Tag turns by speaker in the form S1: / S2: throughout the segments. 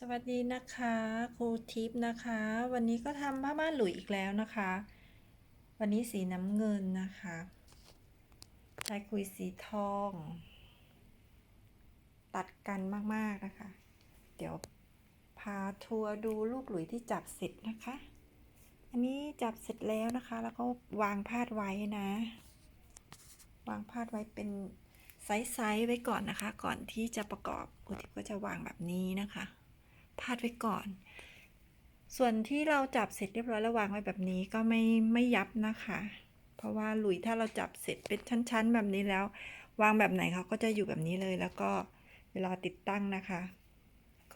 S1: สวัสดีนะคะครูทิพย์นะคะ วันนี้ก็ทำผ้าม่านหลุยอีกแล้วนะคะ วันนี้สีน้ำเงินนะคะชายคุยสีทอง ตัดกันมากๆนะคะ เดี๋ยวพาทัวร์ดูลูกหลุยที่จับเสร็จนะคะ อันนี้จับเสร็จแล้วนะคะ แล้วก็วางพาดไว้นะ วางพาดไว้เป็นไซส์ๆไว้ก่อนนะคะ ก่อนที่จะประกอบครูทิพย์ก็จะวางแบบนี้นะคะ พาดไว้ก่อน ส่วนที่เราจับเสร็จเรียบร้อยแล้ววางไว้แบบนี้ก็ไม่ไม่ยับนะคะ เพราะว่าหลุยถ้าเราจับเสร็จเป็นชั้น ๆ แบบนี้แล้ว วางแบบไหนเขาก็จะอยู่แบบนี้เลยแล้วก็เวลาติดตั้งนะคะ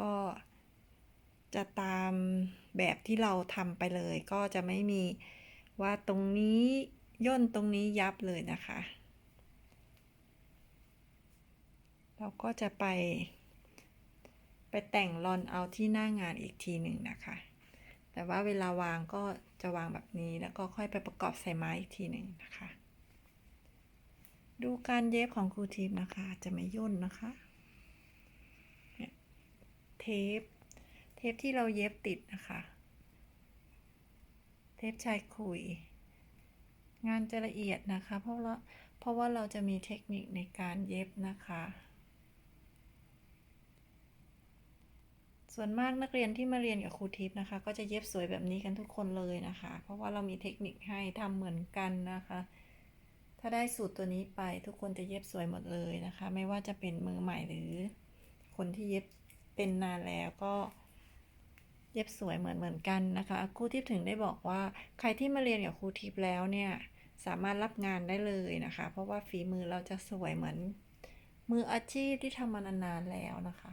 S1: ก็จะตามแบบที่เราทำไปเลย ก็จะไม่มีว่าตรงนี้ย่นตรงนี้ยับเลยนะคะ เราก็จะไป ไปแต่งรอนเอาที่หน้างานอีกทีหนึ่งนะคะ แต่ว่าเวลาวางก็จะวางแบบนี้แล้วก็ค่อยไปประกอบใส่ไม้อีกทีหนึ่งนะคะ ดูการเย็บของครูทีมนะคะ จะไม่ย่นนะคะเนี่ยเทป เทปที่เราเย็บติดนะคะ เทปชายคุย งานจะละเอียดนะคะ เพราะว่าเพราะว่าเราจะมีเทคนิคในการเย็บนะคะ ส่วนมากนักเรียนที่มาเรียนกับครูทิพย์นะคะ ก็จะเย็บสวยแบบนี้กันทุกคนเลยนะคะ เพราะว่าเรามีเทคนิคให้ทำเหมือนกันนะคะ ถ้าได้สูตรตัวนี้ไปทุกคนจะเย็บสวยหมดเลยนะคะ ไม่ว่าจะเป็นมือใหม่หรือ คนที่เย็บเป็นนานแล้วก็เย็บสวยเหมือนเหมือนกันนะคะครูทิพย์ถึงได้บอกว่าใครที่มาเรียนกับครูทิพย์แล้วเนี่ยสามารถรับงานได้เลยนะคะ เพราะว่าฝีมือเราจะสวยเหมือนมืออาชีพที่ทำมานานๆแล้วนะคะ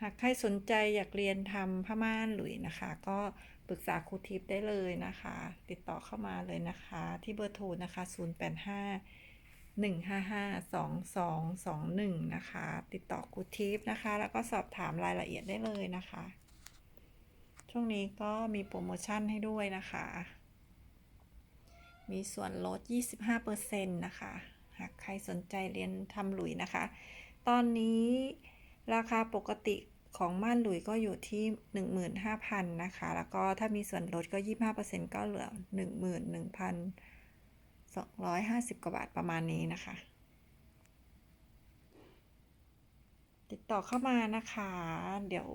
S1: หากใครสนใจอยากเรียนทำผ้าม่านหลุยนะคะ ก็ปรึกษาครูทิพย์ได้เลยนะคะ ติดต่อเข้ามาเลยนะคะ ที่เบอร์โทรนะคะ 085 155 2221 นะคะ ติดต่อครูทิพย์นะคะ แล้วก็สอบถามรายละเอียดได้เลยนะคะ ช่วงนี้ก็มีโปรโมชั่นให้ด้วยนะคะ มีส่วนลด 25%นะคะ หากใครสนใจเรียนทำหลุยนะคะ ตอนนี้ ราคาปกติของม่านหลุยก็อยู่ที่ 15,000 นะคะ แล้วก็ถ้ามีส่วนลดก็ 25%ก็เหลือ 11,250 กว่าบาทประมาณนี้นะคะ ติดต่อเข้ามานะคะ เดี๋ยว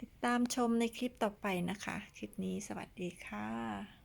S1: ติดตามชมในคลิปต่อไปนะคะ คลิปนี้สวัสดีค่ะ